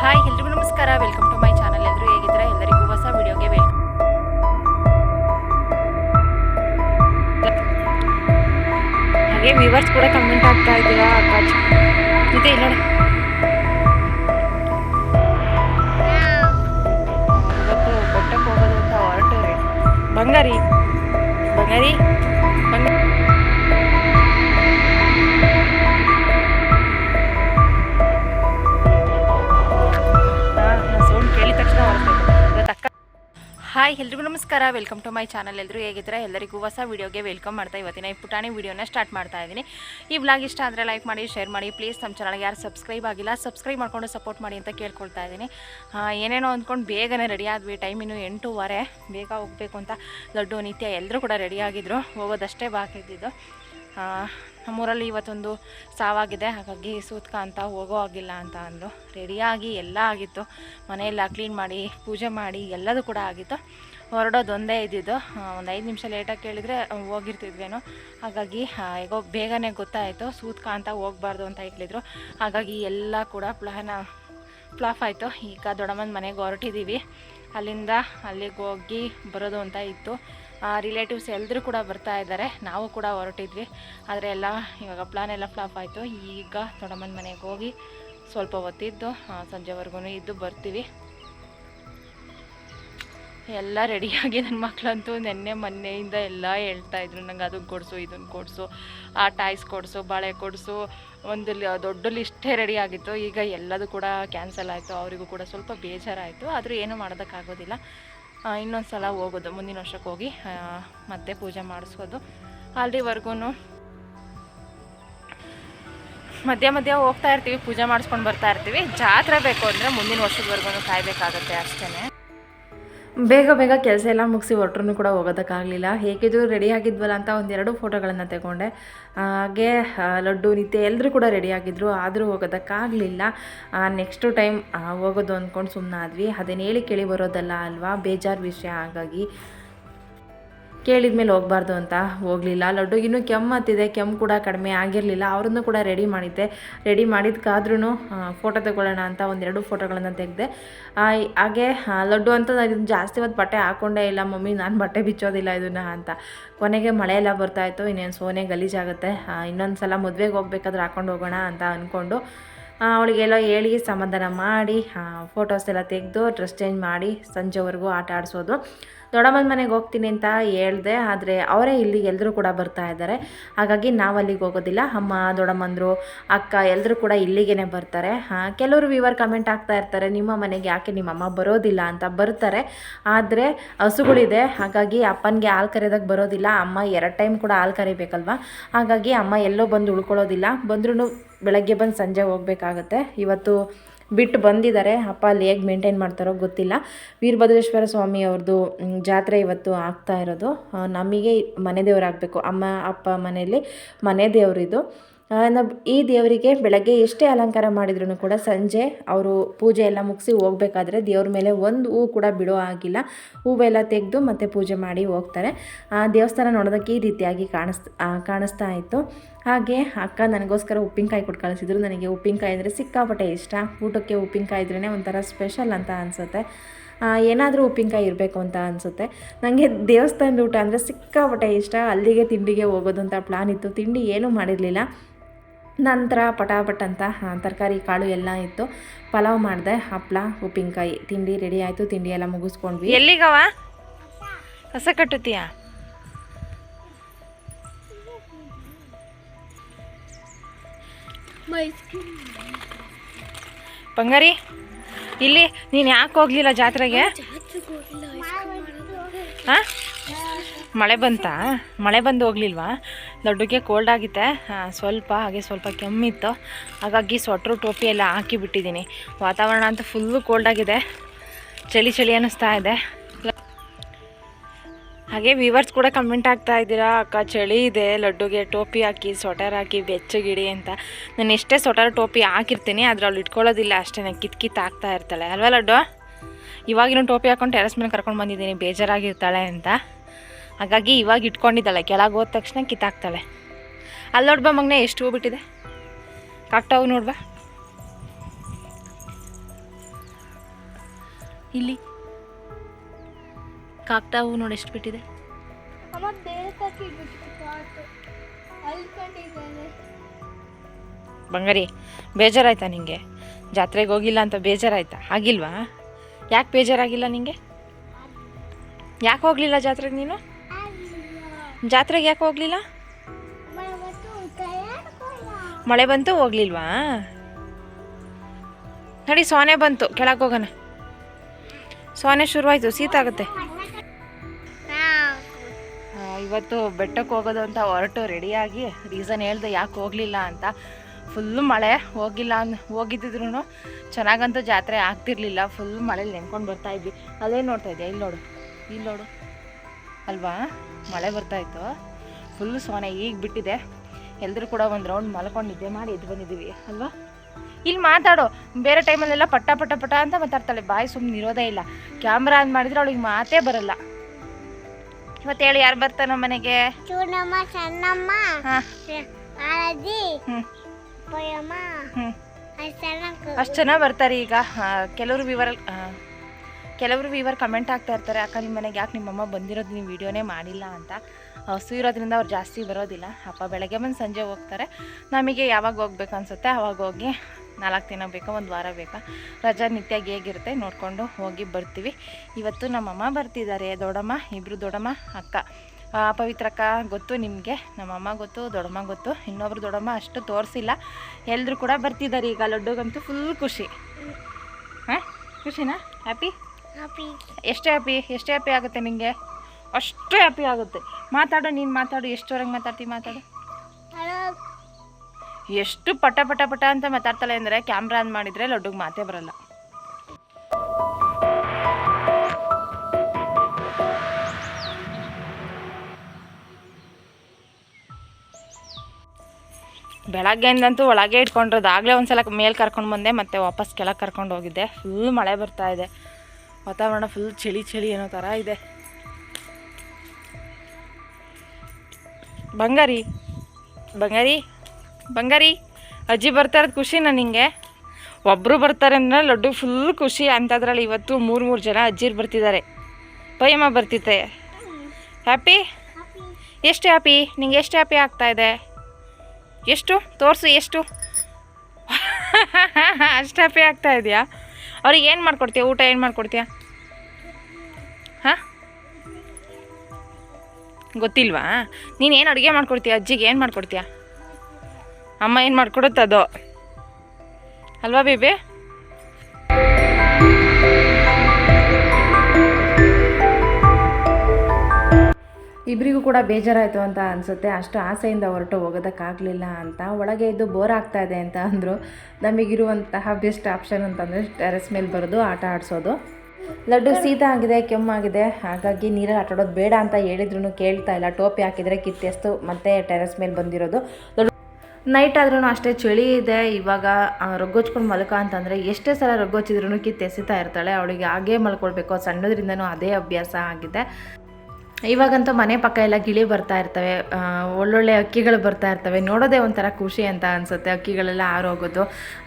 Hi, ಎಲ್ರಿಗೂ ನಮಸ್ಕಾರ. Welcome to my channel ಎಲ್ಲರೂ ಹೇಗಿದ್ದೀರಾ? ಎಲ್ಲರಿಗೂ ಹೊಸ ವಿಡಿಯೋಗೆ ವೆಲ್ಕಮ್ ಹಾಗೆ ವ್ಯೂವರ್ಸ್ ಕೂಡ ಕಮೆಂಟ್ ಆಗ್ತಾ ಇದ್ದೀರಾ? ಇದೆ ಇಲ್ಲ. ಇವತ್ತು ಬೆಟ್ಟಕ್ಕೆ ಹೋಗೋದು ಅಂತ ಹೊರಟು. ಬಂಗಾರಿ. ಬಂಗಾರಿ? ಹಾಯ್ ಎಲ್ರಿಗೂ ನಮಸ್ಕಾರ. ವೆಲ್ಕಮ್ ಟು ಮೈ ಚಾನಲ್ ಎಲ್ಲರೂ ಹೇಗಿದ್ದೀರಾ? ಎಲ್ಲರಿಗೂ ಹೊಸ ವೀಡಿಯೋಗೆ ವೆಲ್ಕಮ್ ಮಾಡ್ತಾ ಇವತ್ತಿನ ಈ ಪುಟಾಣಿ ವೀಡಿಯೋನ ಸ್ಟಾರ್ಟ್ ಮಾಡ್ತಾ ಇದ್ದೀನಿ ಈ ವ್ಲಾಗ್ ಇಷ್ಟ ಆದರೆ ಲೈಕ್ ಮಾಡಿ ಶೇರ್ ಮಾಡಿ. ಪ್ಲೀಸ್ ನಮ್ಮ ಚಾನಲ್ಗೆ ಯಾರು ಸಬ್ಸ್ಕ್ರೈಬ್ ಆಗಿಲ್ಲ ಸಬ್ಸ್ಕ್ರೈಬ್ ಮಾಡ್ಕೊಂಡು ಸಪೋರ್ಟ್ ಮಾಡಿ ಅಂತ ಕೇಳ್ಕೊಳ್ತಾ ಇದ್ದೀನಿ ಏನೇನೋ ಅಂದ್ಕೊಂಡು ಬೇಗನೆ ರೆಡಿ ಆದ್ವಿ. ಟೈಮ್ ಇನ್ನು ಎಂಟೂವರೆ. ಬೇಗ ಹೋಗಬೇಕು ಅಂತ ಲಡ್ಡು ನಿತ್ಯ ಎಲ್ಲರೂ ಕೂಡ ರೆಡಿ ಆಗಿದ್ರು. ಹೋಗೋದಷ್ಟೇ ಬಾಕಿ ಇದ್ದಿದ್ದು ಆ, ನಮ್ಮೂರಲ್ಲಿ ಇವತ್ತೊಂದು ಸಾವಾಗಿದೆ, ಹಾಗಾಗಿ ಸೂತ್ಕ ಅಂತ ಹೋಗೋ ಆಗಿಲ್ಲ ಅಂತ ಅಂದರು. ರೆಡಿಯಾಗಿ ಎಲ್ಲ ಆಗಿತ್ತು. ಮನೆಯೆಲ್ಲ ಕ್ಲೀನ್ ಮಾಡಿ, ಪೂಜೆ ಮಾಡಿ ಎಲ್ಲದೂ ಕೂಡ ಆಗಿತ್ತು. ಹೊರಡೋದು ಒಂದೇ ಇದ್ದಿದ್ದು. ಒಂದು ಐದು ನಿಮಿಷ ಲೇಟಾಗಿ ಕೇಳಿದರೆ ಹೋಗಿರ್ತಿದ್ವೇನೋ. ಹಾಗಾಗಿ ಹೇಗೋ ಬೇಗನೆ ಗೊತ್ತಾಯಿತು. ಸೂತ್ಕ ಅಂತ ಹೋಗ್ಬಾರ್ದು ಅಂತ ಹೇಳಿದರು. ಹಾಗಾಗಿ ಎಲ್ಲ ಕೂಡ ಪ್ಲಾನ ಫ್ಲಾಫ್ ಆಯಿತು. ಈಗ ದೊಡ್ಡಮ್ಮನ ಮನೆಗೆ ಹೊರಟಿದ್ದೀವಿ ಅಲ್ಲಿಂದ ಅಲ್ಲಿಗೆ ಹೋಗಿ ಬರೋದು ಅಂತ ಇತ್ತು. ರಿಲೇಟಿವ್ಸ್ ಎಲ್ಲರೂ ಕೂಡ ಬರ್ತಾ ಇದ್ದಾರೆ. ನಾವು ಕೂಡ ಹೊರಟಿದ್ವಿ. ಆದರೆ ಎಲ್ಲ ಇವಾಗ ಪ್ಲಾನ್ ಎಲ್ಲ ಫ್ಲಾಪ್ ಆಯಿತು. ಈಗ ದೊಡ್ಡಮ್ಮನ ಮನೆಗೆ ಹೋಗಿ ಸ್ವಲ್ಪ ಹೊತ್ತಿದ್ದು ಸಂಜೆವರೆಗೂ ಇದ್ದು ಬರ್ತೀವಿ. ಎಲ್ಲ ರೆಡಿಯಾಗಿ ನನ್ನ ಮಕ್ಕಳಂತೂ ನೆನ್ನೆ ಮೊನ್ನೆಯಿಂದ ಎಲ್ಲ ಹೇಳ್ತಾ ಇದ್ರು. ನಂಗೆ ಅದಕ್ಕೆ ಕೊಡಿಸು ಇದನ್ನು ಕೊಡಿಸು, ಆ ಟಾಯ್ಸ್ ಕೊಡಿಸು, ಬಾಳೆ ಕೊಡಿಸು. ಒಂದು ದೊಡ್ಡ ಲಿಸ್ಟೇ ರೆಡಿ ಆಗಿತ್ತು. ಈಗ ಎಲ್ಲದೂ ಕೂಡ ಕ್ಯಾನ್ಸಲ್ ಆಯಿತು. ಅವರಿಗೂ ಕೂಡ ಸ್ವಲ್ಪ ಬೇಜಾರಾಯಿತು. ಆದರೂ ಏನೂ ಮಾಡೋದಕ್ಕಾಗೋದಿಲ್ಲ. ಇನ್ನೊಂದು ಸಲ ಹೋಗೋದು, ಮುಂದಿನ ವರ್ಷಕ್ಕೆ ಹೋಗಿ ಮತ್ತೆ ಪೂಜೆ ಮಾಡಿಸೋದು ಅಲ್ಲಿವರೆಗೂ ಮಧ್ಯ ಮಧ್ಯ ಹೋಗ್ತಾ ಇರ್ತೀವಿ, ಪೂಜೆ ಮಾಡಿಸ್ಕೊಂಡು ಬರ್ತಾ ಇರ್ತೀವಿ. ಜಾತ್ರೆ ಬೇಕು ಅಂದರೆ ಮುಂದಿನ ವರ್ಷದವರೆಗೂ ಕಾಯಬೇಕಾಗತ್ತೆ ಅಷ್ಟೇ ಬೇಗ ಬೇಗ ಕೆಲಸ ಎಲ್ಲ ಮುಗಿಸಿ ಹೊರಟ್ರೂ ಕೂಡ ಹೋಗೋದಕ್ಕಾಗಲಿಲ್ಲ. ಹೇಗಿದ್ರು ರೆಡಿ ಆಗಿದ್ವಲ್ಲ ಅಂತ ಒಂದೆರಡು ಫೋಟೋಗಳನ್ನು ತಗೊಂಡೆ. ಹಾಗೆ ಲಡ್ಡು, ನಿತ್ಯ ಎಲ್ಲರೂ ಕೂಡ ರೆಡಿ ಆಗಿದ್ರು. ಆದರೂ ಹೋಗೋದಕ್ಕಾಗಲಿಲ್ಲ. ನೆಕ್ಸ್ಟು ಟೈಮ್ ಹೋಗೋದು ಅಂದ್ಕೊಂಡು ಸುಮ್ಮನಾದ್ವಿ ಅದನ್ನೇಳಿ ಕೇಳಿ ಬರೋದಲ್ಲ ಅಲ್ವಾ? ಬೇಜಾರು ವಿಷಯ. ಹಾಗಾಗಿ ಕೇಳಿದ ಮೇಲೆ ಹೋಗಬಾರ್ದು ಅಂತ ಹೋಗಲಿಲ್ಲ. ಲಡ್ಡುಗಿನ್ನೂ ಕೆಮ್ಮತ್ತಿದೆ ಕೆಮ್ಮು ಕೂಡ ಕಡಿಮೆ ಆಗಿರಲಿಲ್ಲ. ಅವ್ರನ್ನೂ ಕೂಡ ರೆಡಿ ಮಾಡಿದ್ದೆ. ರೆಡಿ ಮಾಡಿದ್ಕಾದ್ರೂ ಫೋಟೋ ತಗೊಳ್ಳೋಣ ಅಂತ ಒಂದೆರಡು ಫೋಟೋಗಳನ್ನು ತೆಗೆದೆ. ಹಾಗೆ ಲಡ್ಡು ಅಂತ ನಾನು ಇದನ್ನು ಜಾಸ್ತಿ ಹೊತ್ತು ಬಟ್ಟೆ ಹಾಕ್ಕೊಂಡೇ ಇಲ್ಲ. ಮಮ್ಮಿ, ನಾನು ಬಟ್ಟೆ ಬಿಚ್ಚೋದಿಲ್ಲ ಇದನ್ನು ಅಂತ. ಕೊನೆಗೆ ಮಳೆ ಎಲ್ಲ ಬರ್ತಾಯಿತ್ತು ಇನ್ನೇನು ಸೋನೆ ಗಲೀಜಾಗುತ್ತೆ. ಇನ್ನೊಂದು ಸಲ ಮದುವೆಗೆ ಹೋಗ್ಬೇಕಾದ್ರೆ ಹಾಕ್ಕೊಂಡು ಹೋಗೋಣ ಅಂತ ಅಂದ್ಕೊಂಡು ಅವಳಿಗೆಲ್ಲ ಹೇಳಿ ಸಮಾಧಾನ ಮಾಡಿ ಫೋಟೋಸ್ ಎಲ್ಲ ತೆಗೆದು ಡ್ರೆಸ್ ಚೇಂಜ್ ಮಾಡಿ ಸಂಜೆವರೆಗೂ ಆಟ ಆಡಿಸೋದು. ದೊಡ್ಡಮ್ಮನ ಮನೆಗೆ ಹೋಗ್ತೀನಿ ಅಂತ ಹೇಳ್ದೆ, ಆದರೆ ಅವರೇ ಇಲ್ಲಿಗೆ ಎಲ್ಲರೂ ಕೂಡ ಬರ್ತಾ ಇದ್ದಾರೆ. ಹಾಗಾಗಿ ನಾವು ಅಲ್ಲಿಗೆ ಹೋಗೋದಿಲ್ಲ. ಅಮ್ಮ, ದೊಡ್ಡಮ್ಮಂದರು, ಅಕ್ಕ ಎಲ್ಲರೂ ಕೂಡ ಇಲ್ಲಿಗೇ ಬರ್ತಾರೆ. ಹಾಂ, ಕೆಲವರು ವಿವರ್ ಕಮೆಂಟ್ ಆಗ್ತಾ ಇರ್ತಾರೆ, ನಿಮ್ಮ ಮನೆಗೆ ಯಾಕೆ ನಿಮ್ಮ ಅಮ್ಮ ಬರೋದಿಲ್ಲ ಅಂತ ಬರ್ತಾರೆ. ಆದರೆ ಹಸುಗಳಿದೆ, ಹಾಗಾಗಿ ಅಪ್ಪನಿಗೆ ಹಾಲು ಕರೆದಾಗ ಬರೋದಿಲ್ಲ. ಅಮ್ಮ ಎರಡು ಟೈಮ್ ಕೂಡ ಹಾಲು ಕರಿಬೇಕಲ್ವ? ಹಾಗಾಗಿ ಅಮ್ಮ ಎಲ್ಲೋ ಬಂದು ಉಳ್ಕೊಳ್ಳೋದಿಲ್ಲ. ಬಂದ್ರೂ ಬೆಳಗ್ಗೆ ಬಂದು ಸಂಜೆ ಹೋಗಬೇಕಾಗತ್ತೆ. ಇವತ್ತು ಬಿಟ್ಟು ಬಂದಿದ್ದಾರೆ. ಅಪ್ಪ ಅಲ್ಲಿ ಹೇಗೆ ಮೇಂಟೈನ್ ಮಾಡ್ತಾರೋ ಗೊತ್ತಿಲ್ಲ. ವೀರಭದ್ರೇಶ್ವರ ಸ್ವಾಮಿ ಅವ್ರದ್ದು ಜಾತ್ರೆ ಇವತ್ತು ಆಗ್ತಾ ಇರೋದು. ನಮಗೆ ಮನೆ ದೇವರಾಗಬೇಕು ಅಮ್ಮ, ಅಪ್ಪ ಮನೆಯಲ್ಲಿ ಮನೆ ದೇವರಿದು ಈ ದೇವರಿಗೆ ಬೆಳಗ್ಗೆ ಎಷ್ಟೇ ಅಲಂಕಾರ ಮಾಡಿದ್ರು ಕೂಡ ಸಂಜೆ ಅವರು ಪೂಜೆ ಎಲ್ಲ ಮುಗಿಸಿ ಹೋಗ್ಬೇಕಾದ್ರೆ ದೇವ್ರ ಮೇಲೆ ಒಂದು ಹೂವು ಕೂಡ ಬಿಡೋ ಆಗಿಲ್ಲ ಹೂವೆಲ್ಲ ತೆಗೆದು ಮತ್ತೆ ಪೂಜೆ ಮಾಡಿ ಹೋಗ್ತಾರೆ. ಆ, ದೇವಸ್ಥಾನ ನೋಡೋದಕ್ಕೆ ಈ ರೀತಿಯಾಗಿ ಕಾಣಿಸ್ ಕಾಣಿಸ್ತಾ ಇತ್ತು. ಹಾಗೆ ಅಕ್ಕ ನನಗೋಸ್ಕರ ಉಪ್ಪಿನಕಾಯಿ ಕೊಟ್ಟು ಕಳಿಸಿದ್ರು. ನನಗೆ ಉಪ್ಪಿನಕಾಯಿ ಅಂದರೆ ಸಿಕ್ಕಾಪಟ್ಟೆ ಇಷ್ಟ. ಊಟಕ್ಕೆ ಉಪ್ಪಿನಕಾಯಿ ಇದ್ರೇ ಒಂಥರ ಸ್ಪೆಷಲ್ ಅಂತ ಅನಿಸುತ್ತೆ. ಏನಾದರೂ ಉಪ್ಪಿನಕಾಯಿ ಇರಬೇಕು ಅಂತ ಅನಿಸುತ್ತೆ. ನನಗೆ ದೇವಸ್ಥಾನದ ಊಟ ಅಂದರೆ ಸಿಕ್ಕಾಪಟ್ಟೆ ಇಷ್ಟ. ಅಲ್ಲಿಗೆ ತಿಂಡಿಗೆ ಹೋಗೋದು ಅಂತ ಪ್ಲಾನ್ ಇತ್ತು. ತಿಂಡಿ ಏನೂ ಮಾಡಿರಲಿಲ್ಲ. ನಂತರ ಪಟಾಪಟ್ ಅಂತ ತರಕಾರಿ, ಕಾಳು ಎಲ್ಲ ಇತ್ತು. ಪಲಾವ್ ಮಾಡಿದೆ ಹಪ್ಪಳ ಉಪ್ಪಿನಕಾಯಿ. ತಿಂಡಿ ರೆಡಿ ಆಯಿತು. ತಿಂಡಿ ಎಲ್ಲ ಮುಗಿಸ್ಕೊಂಡ್ವಿ. ಎಲ್ಲಿಗವ ಕಸ ಕಟ್ಟುತ್ತೀಯಾ? ಬಂಗಾರಿ, ಇಲ್ಲಿ ನೀನು ಯಾಕೆ ಹೋಗ್ಲಿಲ್ಲ ಜಾತ್ರೆಗೆ? ಹಾಂ ಮಳೆ ಬಂತಾ? ಮಳೆ ಬಂದು ಹೋಗ್ಲಿಲ್ವಾ? ದೊಡ್ಡಗೆ ಕೋಲ್ಡ್ ಆಗಿತ್ತೆ. ಸ್ವಲ್ಪ, ಹಾಗೆ ಸ್ವಲ್ಪ ಕೆಮ್ಮಿತ್ತು. ಹಾಗಾಗಿ ಸ್ವೆಟ್ರು ಟೋಪಿ ಎಲ್ಲ ಹಾಕಿ ಬಿಟ್ಟಿದ್ದೀನಿ. ವಾತಾವರಣ ಅಂತೂ ಫುಲ್ಲು ಕೋಲ್ಡ್ ಆಗಿದೆ. ಚಳಿ ಚಳಿ ಅನ್ನಿಸ್ತಾ ಇದೆ. ಹಾಗೆ ವಿವರ್ಸ್ ಕೂಡ ಕಮೆಂಟ್ ಆಗ್ತಾ ಇದ್ದೀರಾ, ಅಕ್ಕ ಚಳಿ ಇದೆ, ಲಡ್ಡುಗೆ ಟೋಪಿ ಹಾಕಿ ಸ್ವೆಟರ್ ಹಾಕಿ, ಬೆಚ್ಚಗಿಡಿ ಅಂತ. ನಾನು ಎಷ್ಟೇ ಸ್ವೆಟರ್ ಟೋಪಿ ಹಾಕಿರ್ತೀನಿ ಆದರೆ ಅವಳು ಇಟ್ಕೊಳ್ಳೋದಿಲ್ಲ ಅಷ್ಟೇ ಕಿತ್ ಕಿತ್ ಆಗ್ತಾ ಇರ್ತಾಳೆ. ಅಲ್ವಾ ಲಡ್ಡು? ಇವಾಗಿನ ಟೋಪಿ ಹಾಕೊಂಡು ಟೆರೆಸ್ ಮೇಲೆ ಕರ್ಕೊಂಡು ಬಂದಿದ್ದೀನಿ, ಬೇಜಾರಾಗಿರ್ತಾಳೆ ಅಂತ. ಹಾಗಾಗಿ ಇವಾಗ ಇಟ್ಕೊಂಡಿದ್ದಾಳೆ, ಕೆಳಗೆ ಹೋದ ತಕ್ಷಣ ಕಿತ್ತಾಕ್ತಾಳೆ ಅಲ್ಲಿ ನೋಡ್ಬಾ ಮಗನೇ, ಎಷ್ಟು ಹೋಗ್ಬಿಟ್ಟಿದೆ ಬಿಟ್ಟಿದೆ? ನೋಡ್ಬಾ. ಇಲ್ಲಿ. ಕಾಕ್ತಾ ಹೂ ನೋಡಿ ಎಷ್ಟು ಬಿಟ್ಟಿದೆ? ಬಂಗಾರಿ ಬೇಜಾರಾಯ್ತಾ ನಿಂಗೆ? ಜಾತ್ರೆಗೆ ಹೋಗಿಲ್ಲ ಅಂತ ಬೇಜಾರಾಯ್ತಾ? ಆಗಿಲ್ವಾ? ಯಾಕೆ ಬೇಜಾರಾಗಿಲ್ಲ ನಿಂಗೆ? ಯಾಕೆ ಹೋಗಲಿಲ್ಲ ಜಾತ್ರೆಗೆ ನೀನು? ಜಾತ್ರೆಗೆ ಯಾಕೆ ಹೋಗಲಿಲ್ಲ? ಮಳೆ ಬಂತು ಹೋಗ್ಲಿಲ್ವಾ? ನಡಿ ಸೋನೆ ಬಂತು. ಕೆಳಗೆ ಹೋಗೋಣ. ಸೋನೆ ಶುರುವಾಯಿತು ಶೀತ ಆಗುತ್ತೆ ಇವತ್ತು ಬೆಟ್ಟಕ್ಕೆ ಹೋಗೋದು ಅಂತ ಹೊರಟು ರೆಡಿಯಾಗಿ ರೀಸನ್ ಹೇಳ್ದೆ ಯಾಕೆ ಹೋಗಲಿಲ್ಲ ಅಂತ. ಫುಲ್ಲು ಮಳೆ, ಹೋಗಿಲ್ಲ ಅನ್ ಹೋಗಿದ್ದಿದ್ರು ಚೆನ್ನಾಗಂತೂ ಜಾತ್ರೆ ಆಗ್ತಿರ್ಲಿಲ್ಲ. ಫುಲ್ ಮಳೇಲಿ ನೆನ್ಕೊಂಡು ಬರ್ತಾ ಇದ್ವಿ. ಅದೇ ನೋಡ್ತಾ ಇದ್ದೆ ಇಲ್ಲಿ ನೋಡು. ಇಲ್ಲಿ ನೋಡು. ಅಲ್ವಾ? ಮಳೆ ಬರ್ತಾ ಇತ್ತು. ಫುಲ್ ಸೋನೆ ಈಗ ಬಿಟ್ಟಿದೆ. ಎಲ್ಲರೂ ಕೂಡ ಒಂದು ರೌಂಡ್ ಮಲ್ಕೊಂಡು ನಿದ್ದೆ ಮಾಡಿ ಎದ್ದು ಬಂದಿದ್ದೀವಿ. ಅಲ್ವಾ? ಇಲ್ಲಿ ಮಾತಾಡು. ಬೇರೆ ಟೈಮಲ್ಲೆಲ್ಲ ಪಟ್ಟ ಪಟ್ಟ ಪಟ ಅಂತ ಮಾತಾಡ್ತಾಳೆ. ಬಾಯಿ ಸುಮ್ಮನೆ ಇರೋದೇ ಇಲ್ಲ. ಕ್ಯಾಮ್ರಾ ಆನ್ ಮಾಡಿದ್ರೆ ಅವಳಿಗೆ ಮಾತೇ ಬರಲ್ಲ. ಇವತ್ತು ಹೇಳಿ ಯಾರು ಬರ್ತಾರೆ ನಮ್ಮ ಮನೆಗೆ? ಚೂನಮ್ಮ ಸಣ್ಣಮ್ಮ ಹ್ಞೂ ಪೊಯ್ಯಮ್ಮ ಅಷ್ಟು ಚೆನ್ನಾಗಿ ಬರ್ತಾರೆ ಈಗ. ಕೆಲವರು ವಿವರ ಕೆಲವರು ವಿವರ್ ಕಮೆಂಟ್ ಆಗ್ತಾ ಇರ್ತಾರೆ ಅಕ್ಕ ನಿಮ್ಮ ಮನೆಗೆ ಯಾಕೆ ನಿಮ್ಮಮ್ಮ ಬಂದಿರೋದು ನೀವು ವೀಡಿಯೋನೇ ಮಾಡಿಲ್ಲ ಅಂತ? ಹಸು ಇರೋದ್ರಿಂದ ಅವ್ರು ಜಾಸ್ತಿ ಬರೋದಿಲ್ಲ. ಅಪ್ಪ ಬೆಳಗ್ಗೆ ಬಂದು ಸಂಜೆ ಹೋಗ್ತಾರೆ. ನಮಗೆ ಯಾವಾಗ ಹೋಗ್ಬೇಕು ಅನ್ಸುತ್ತೆ ಅವಾಗ ಹೋಗಿ ನಾಲ್ಕು ದಿನ ಬೇಕಾ ಒಂದು ವಾರ ಬೇಕಾ? ರಜಾ ನಿತ್ಯ ಹೇಗಿರುತ್ತೆ ನೋಡಿಕೊಂಡು ಹೋಗಿ ಬರ್ತೀವಿ. ಇವತ್ತು ನಮ್ಮಮ್ಮ ಬರ್ತಿದ್ದಾರೆ ದೊಡ್ಡಮ್ಮ ಇಬ್ಬರು ದೊಡ್ಡಮ್ಮ ಅಕ್ಕ. ಪವಿತ್ರಕ್ಕ ಗೊತ್ತು ನಿಮಗೆ ನಮ್ಮಮ್ಮ ಗೊತ್ತು ದೊಡ್ಡಮ್ಮ ಗೊತ್ತು. ಇನ್ನೊಬ್ರು ದೊಡ್ಡಮ್ಮ ಅಷ್ಟು ತೋರಿಸಿಲ್ಲ. ಎಲ್ಲರೂ ಕೂಡ ಬರ್ತಿದ್ದಾರೆ ಈಗ ಲಡ್ಡುಗಂತೂ ಫುಲ್ ಖುಷಿ. ಹಾಂ? ಖುಷಿನಾ? ಹ್ಯಾಪಿ ಹ್ಯಾಪಿ ಎಷ್ಟು ಹ್ಯಾಪಿ ಎಷ್ಟು ಹ್ಯಾಪಿ ಆಗುತ್ತೆ ನಿಮಗೆ ಅಷ್ಟು ಹ್ಯಾಪಿ ಆಗುತ್ತೆ. ಮಾತಾಡು ನೀನು ಮಾತಾಡು ಎಷ್ಟುವರೆಗೆ ಮಾತಾಡ್ತೀವಿ ಮಾತಾಡು? ಎಷ್ಟು ಪಟ ಪಟ ಪಟ ಅಂತ ಮಾತಾಡ್ತಾಳೆ ಅಂದರೆ ಕ್ಯಾಮ್ರಾ ಆನ್ ಮಾಡಿದರೆ ಲಡ್ಡುಗೆ ಮಾತೇ ಬರಲ್ಲ. ಬೆಳಗ್ಗೆಯಿಂದಂತೂ ಒಳಗೆ ಇಟ್ಕೊಂಡಿರೋದು. ಆಗಲೇ ಒಂದು ಸಲ ಮೇಲೆ ಕರ್ಕೊಂಡು ಬಂದೆ, ಮತ್ತೆ ವಾಪಸ್ ಕೆಳಗೆ ಕರ್ಕೊಂಡು ಹೋಗಿದ್ದೆ. ಫುಲ್ ಮಳೆ ಬರ್ತಾ ಇದೆ. ವಾತಾವರಣ ಫುಲ್ ಚಳಿ ಚಳಿ ಏನೋ ಥರ ಇದೆ. ಬಂಗಾರಿ ಬಂಗಾರಿ. ಬಂಗಾರಿ, ಅಜ್ಜಿ ಬರ್ತಾ ಇರೋದು ನಾನು ನಿಂಗೆ? ಒಬ್ಬರು ಬರ್ತಾರೆ ಅಂದ್ರೆ ಲಡ್ಡು ಫುಲ್ ಖುಷಿ. ಅಂಥದ್ರಲ್ಲಿ ಇವತ್ತು ಮೂರು ಮೂರು ಜನ ಅಜ್ಜಿರು ಬರ್ತಿದ್ದಾರೆ ಪಯ್ಯಮ್ಮ ಬರ್ತಿದ್ದೆ ಹ್ಯಾಪಿ ಎಷ್ಟು ಹ್ಯಾಪಿ ನಿಂಗೆ ಎಷ್ಟು ಹ್ಯಾಪಿ ಆಗ್ತಾ ಇದೆ? ಎಷ್ಟು? ತೋರಿಸು ಎಷ್ಟು? ಅಷ್ಟು ಹ್ಯಾಪಿ ಆಗ್ತಾ ಇದೆಯಾ? ಅವ್ರಿಗೆ ಏನು ಮಾಡ್ಕೊಡ್ತೀಯ? ಊಟ ಏನು ಮಾಡ್ಕೊಡ್ತೀಯ? ಹಾಂ? ಗೊತ್ತಿಲ್ವಾ? ನೀನು ಏನು ಅಡುಗೆ ಮಾಡ್ಕೊಡ್ತೀಯ? ಅಜ್ಜಿಗೆ ಏನು ಮಾಡ್ಕೊಡ್ತೀಯ? ಅಮ್ಮ ಏನು ಮಾಡ್ಕೊಡುತ್ತದು ಅಲ್ವಾ ಬೇಬಿ? ಇಬ್ಬರಿಗೂ ಕೂಡ ಬೇಜಾರಾಯಿತು ಅಂತ ಅನಿಸುತ್ತೆ. ಅಷ್ಟು ಆಸೆಯಿಂದ ಹೊರಟು ಹೋಗೋದಕ್ಕಾಗಲಿಲ್ಲ ಅಂತ. ಒಳಗೆ ಇದ್ದು ಬೋರ್ ಆಗ್ತಾ ಇದೆ ಅಂತ ಅಂದರು. ನಮಗಿರುವಂತಹ ಬೆಸ್ಟ್ ಆಪ್ಷನ್ ಅಂತಂದರೆ ಟೆರೆಸ್ ಮೇಲೆ ಬರೋದು, ಆಟ ಆಡಿಸೋದು. ಲಡ್ಡು ಶೀತ ಆಗಿದೆ, ಕೆಮ್ಮಾಗಿದೆ. ಹಾಗಾಗಿ ನೀರಲ್ಲಿ ಆಟ ಆಡೋದು ಬೇಡ ಅಂತ ಹೇಳಿದ್ರು ಕೇಳ್ತಾ ಇಲ್ಲ. ಟೋಪಿ ಹಾಕಿದರೆ ಕಿತ್ತೆಸ್ತು, ಮತ್ತೆ ಟೆರೆಸ್ ಮೇಲೆ ಬಂದಿರೋದು. ನೈಟ್ ಆದ್ರೂ ಅಷ್ಟೇ ಚಳಿ ಇದೆ. ಇವಾಗ ರಗ್ಗೊಚ್ಕೊಂಡು ಮಲ್ಕ ಅಂತಂದರೆ ಎಷ್ಟೇ ಸಲ ರಗ್ಗೊಚ್ಚಿದ್ರೂ ಕಿತ್ತೆಸಿತಾ ಇರ್ತಾಳೆ. ಅವಳಿಗೆ ಹಾಗೇ ಮಲ್ಕೊಳ್ಬೇಕು. ಸಣ್ಣದ್ರಿಂದನೂ ಅದೇ ಅಭ್ಯಾಸ ಆಗಿದೆ. ಇವಾಗಂತೂ ಮನೆ ಪಕ್ಕ ಎಲ್ಲ ಗಿಳಿ ಬರ್ತಾ ಇರ್ತವೆ ಒಳ್ಳೊಳ್ಳೆ ಅಕ್ಕಿಗಳು ಬರ್ತಾ ಇರ್ತವೆ. ನೋಡೋದೇ ಒಂಥರ ಖುಷಿ ಅಂತ ಅನಿಸುತ್ತೆ, ಅಕ್ಕಿಗಳೆಲ್ಲ ಆರೋಗೋದು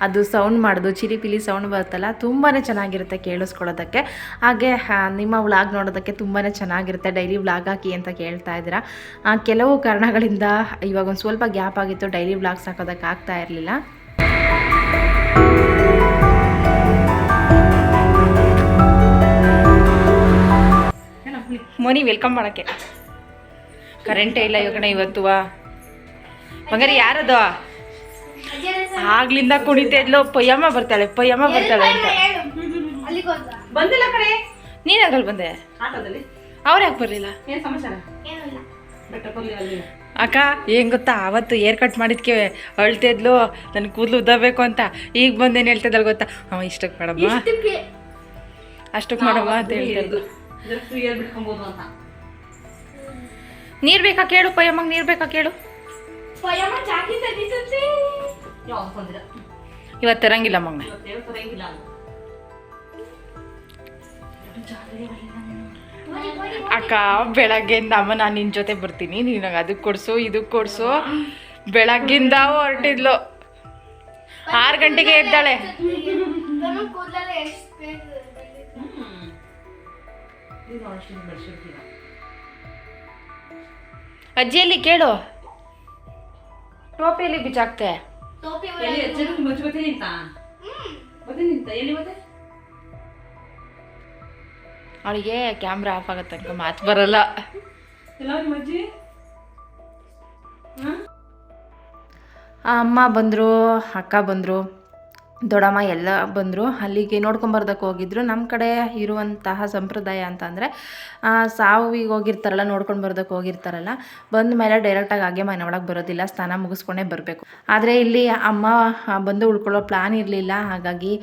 ಅದು ಸೌಂಡ್ ಮಾಡೋದು ಚಿಲಿಪಿಲಿ ಸೌಂಡ್ ಬರುತ್ತಲ್ಲ ತುಂಬಾ ಚೆನ್ನಾಗಿರುತ್ತೆ ಕೇಳಿಸ್ಕೊಳ್ಳೋದಕ್ಕೆ. ಹಾಗೆ ನಿಮ್ಮ ವ್ಲಾಗ್ ನೋಡೋದಕ್ಕೆ ತುಂಬಾ ಚೆನ್ನಾಗಿರುತ್ತೆ, ಡೈಲಿ ವ್ಲಾಗ್ ಹಾಕಿ ಅಂತ ಕೇಳ್ತಾ ಇದ್ದೀರಾ. ಕೆಲವು ಕಾರಣಗಳಿಂದ ಇವಾಗ ಒಂದು ಸ್ವಲ್ಪ ಗ್ಯಾಪ್ ಆಗಿತ್ತು, ಡೈಲಿ ವ್ಲಾಗ್ಸ್ ಹಾಕೋದಕ್ಕೆ ಆಗ್ತಾ ಇರಲಿಲ್ಲ. ಮೋನಿ ವೆಲ್ಕಮ್ ಮಾಡೋಕ್ಕೆ. ಕರೆಂಟೇ ಇಲ್ಲ ಇವಾಗ ಇವತ್ತು ಮಗರಿ ಯಾರದು? ಆಗ್ಲಿಂದ ಕುಣಿತಾ ಇದ್ಲು ಪಯ್ಯಮ್ಮ ಬರ್ತಾಳೆ ಪಯ್ಯಮ್ಮ ಬರ್ತಾಳೆ ಅಂತ. ಬಂದಿಲ್ಲ ಕಡೆ ನೀನ್ ಅದ್ರಲ್ಲಿ ಬಂದೆ? ಅವ್ರ ಅವ್ರು ಯಾಕೆ ಬರಲಿಲ್ಲ? ಏನ್ ಸಮಾಚಾರ? ಏನಿಲ್ಲ ಬೆಟ್ಟ ಬರ್ಲಿ ಅಲ್ಲಿ. ಅಕ್ಕ ಏನ್ ಗೊತ್ತಾ ಅವತ್ತು ಏರ್ ಕಟ್ ಮಾಡಿದ್ಕೆ ಅಳ್ತಿದ್ಲು ನನ್ನ ಕೂದಲು ಉದ್ದಬೇಕು ಅಂತ. ಈಗ ಬಂದೇನು ಹೇಳ್ತಿದ್ದಳು ಗೊತ್ತಾ? ಅವ ಇಷ್ಟಕ್ಕೆ ಮಾಡಮ್ಮ. ಅಷ್ಟಕ್ಕೆ ಮಾಡಮ್ಮ ಅಂತ ಹೇಳ್ತಿದ್ದು ಬಿಟ್ಕೊಬೋದು ಅಂತ. ನೀರು ಬೇಕಾ ಕೇಳು ಪಯಮ್ಮಗ್ ನೀರ್ ಬೇಕಾ ಕೇಳು. ಪಯಮ್ಮ ಜಾಕಿ ತೆಗಿತೈತಿ ಯಾವ್ದು ಬಂದಿರ ಇವತ್ತು ತರಂಗಿಲ್ಲ ಮಗ್ನ. ತರಂಗಿಲ್ಲ ಅಕ್ಕ ಬೆಳಗ್ಗೆಯಿಂದ ಅಮ್ಮ ನಾನು ನಿನ್ನ ಜೊತೆ ಬರ್ತೀನಿ. ನೀನು ಅದಕ್ಕೆ ಕೊಡಿಸು ಇದಕ್ಕೆ ಕೊಡಿಸು. ಬೆಳಗ್ಗಿಂದ ಹೊರಟಿದ್ಲು. ಆರು ಗಂಟೆಗೆ ಎದ್ದಾಳೆ. ಅಜ್ಜಿಯಲ್ಲಿ ಕೇಳು. ಟೋಪಿಯಲ್ಲಿ ಬಿಚ್ಚಾಕ್ತೆ ನಿಂತ? ನಿಂತ? ಎಲ್ಲಿ ಅವಳಿಗೆ ಕ್ಯಾಮ್ರಾ ಆಫ್ ಆಗತ್ತೆ ತನಕ ಮಾತು ಬರಲ್ಲ. ಅಮ್ಮ ಬಂದರು ಅಕ್ಕ ಬಂದರು. ದೊಡ್ಡಮ್ಮ ಎಲ್ಲ ಬಂದರು. ಅಲ್ಲಿಗೆ ನೋಡ್ಕೊಂಬರ್ದಕ್ಕೆ ಹೋಗಿದ್ರು. ನಮ್ಮ ಕಡೆ ಇರುವಂತಹ ಸಂಪ್ರದಾಯ ಅಂತಂದರೆ ಸಾವಿಗೆ ಹೋಗಿರ್ತಾರಲ್ಲ, ನೋಡ್ಕೊಂಡು ಬರ್ದಕ್ಕೆ ಹೋಗಿರ್ತಾರಲ್ಲ, ಬಂದ ಮೇಲೆ ಡೈರೆಕ್ಟಾಗಿ ಹಾಗೆ ಮನೆ ಒಳಗೆ ಬರೋದಿಲ್ಲ. ಸ್ನಾನ ಮುಗಿಸ್ಕೊಂಡೇ ಬರಬೇಕು. ಆದರೆ ಇಲ್ಲಿ ಅಮ್ಮ ಬಂದು ಉಳ್ಕೊಳ್ಳೋ ಪ್ಲ್ಯಾನ್ ಇರಲಿಲ್ಲ. ಹಾಗಾಗಿ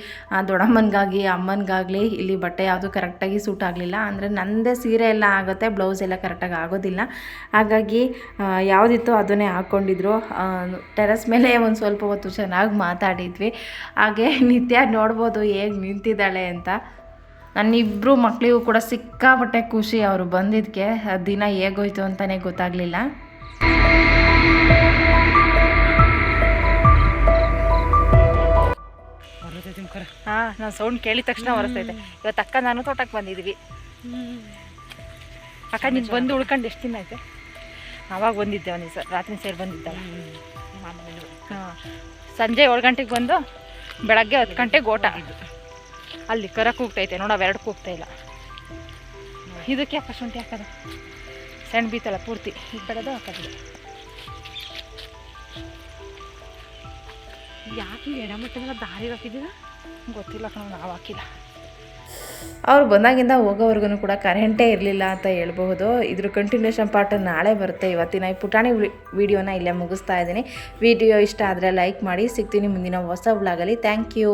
ದೊಡಮ್ಮನಿಗಾಗಿ ದೊಡ್ಡಮ್ಮನಿಗಾಗಿ, ಅಮ್ಮನಿಗಾಗಲಿ ಇಲ್ಲಿ ಬಟ್ಟೆ ಯಾವುದು ಕರೆಕ್ಟಾಗಿ ಸೂಟ್ ಆಗಲಿಲ್ಲ. ಅಂದರೆ ನನ್ನದೇ ಸೀರೆ ಎಲ್ಲ ಆಗುತ್ತೆ ಬ್ಲೌಸ್ ಎಲ್ಲ ಕರೆಕ್ಟಾಗಿ ಆಗೋದಿಲ್ಲ. ಹಾಗಾಗಿ ಯಾವುದಿತ್ತು ಅದನ್ನೇ ಹಾಕ್ಕೊಂಡಿದ್ರು ಟೆರೆಸ್ ಮೇಲೆ ಒಂದು ಸ್ವಲ್ಪ ಹೊತ್ತು ಚೆನ್ನಾಗಿ ಮಾತಾಡಿದ್ವಿ. ಹಾಗೆ ನಿತ್ಯ ನೋಡ್ಬೋದು ಹೇಗೆ ನಿಂತಿದ್ದಾಳೆ ಅಂತ. ನನ್ನಿಬ್ಬರು ಮಕ್ಕಳಿಗೂ ಕೂಡ ಸಿಕ್ಕಾಪಟ್ಟೆ ಖುಷಿ ಅವರು ಬಂದಿದ್ದಕ್ಕೆ ದಿನ ಹೇಗೋಯ್ತು ಅಂತಲೇ ಗೊತ್ತಾಗಲಿಲ್ಲ. ಹಾಂ, ನಾನು ಸೌಂಡ್ ಕೇಳಿದ ತಕ್ಷಣ ಹೊರಸ್ತೈತೆ ಇವತ್ತು ಅಕ್ಕ ನಾನು ತೋಟಕ್ಕೆ ಬಂದಿದ್ವಿ. ಅಕ್ಕ, ನೀನು ಬಂದು ಉಳ್ಕೊಂಡು ಎಷ್ಟು ದಿನ ಐತೆ ಅವಾಗ ಬಂದಿದ್ದೆ ಒಂದು ದಿವಸ ರಾತ್ರಿ ಸೇರಿ ಬಂದಿದ್ದೆ ಹಾಂ, ಸಂಜೆ ಏಳು ಗಂಟೆಗೆ ಬಂದು ಬೆಳಗ್ಗೆ ಹತ್ತು ಗಂಟೆಗೆ ಓಟ ಅಲ್ಲಿ ಕರ ಕೂಗ್ತೈತೆ ನೋಡು ಅವೆರಡು ಕೂಗ್ತಾ ಇಲ್ಲ. ಇದಕ್ಕೆ ಶುಂಠಿ ಹಾಕೋದು? ಸಣ್ಣ ಬೀತಲ್ಲ ಪೂರ್ತಿ. ಇದು ಬೆಳೆದು ಹಾಕೋದು. ಯಾಕೆ ಎಡಮಟ್ಟೆಲ್ಲ ದಾರಿ ಹಾಕಿದ್ದೀರಾ? ಗೊತ್ತಿಲ್ಲ ಕಣ, ನಾವು ಹಾಕಿಲ್ಲ. ಅವ್ರು ಬಂದಾಗಿಂದ ಹೋಗೋವರೆಗೂ ಕೂಡ ಕರೆಂಟೇ ಇರಲಿಲ್ಲ ಅಂತ ಹೇಳ್ಬಹುದು. ಇದ್ರ ಕಂಟಿನ್ಯೂಷನ್ ಪಾರ್ಟ್ ನಾಳೆ ಬರುತ್ತೆ. ಇವತ್ತಿನ ಈ ಪುಟಾಣಿ ವಿಡಿಯೋನ ಇಲ್ಲೇ ಮುಗಿಸ್ತಾ ಇದ್ದೀನಿ. ವಿಡಿಯೋ ಇಷ್ಟ ಆದರೆ ಲೈಕ್ ಮಾಡಿ. ಸಿಗ್ತೀನಿ ಮುಂದಿನ ಹೊಸ ಬ್ಲಾಗಲ್ಲಿ ಥ್ಯಾಂಕ್ ಯು